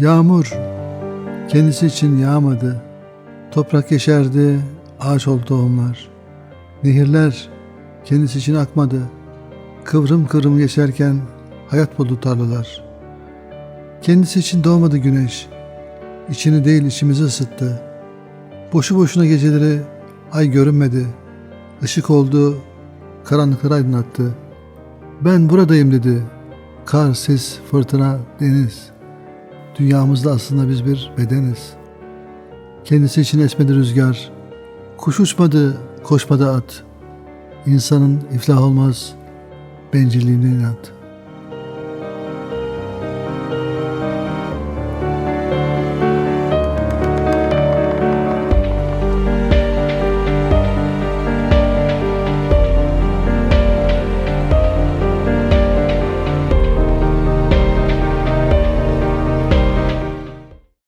Yağmur kendisi için yağmadı. Toprak yeşerdi, ağaç oldu tohumlar. Nehirler kendisi için akmadı. Kıvrım kıvrım geçerken hayat buldu tarlalar. Kendisi için doğmadı güneş. İçini değil içimizi ısıttı. Boşu boşuna geceleri ay görünmedi. Işık oldu, karanlıkları aydınlattı. Ben buradayım dedi. Kar, sis, fırtına, deniz. Dünyamızda aslında biz bir bedeniz. Kendisi için esmedi rüzgar. Kuş uçmadı, koşmadı at. İnsanın iflah olmaz, bencilliğine inat.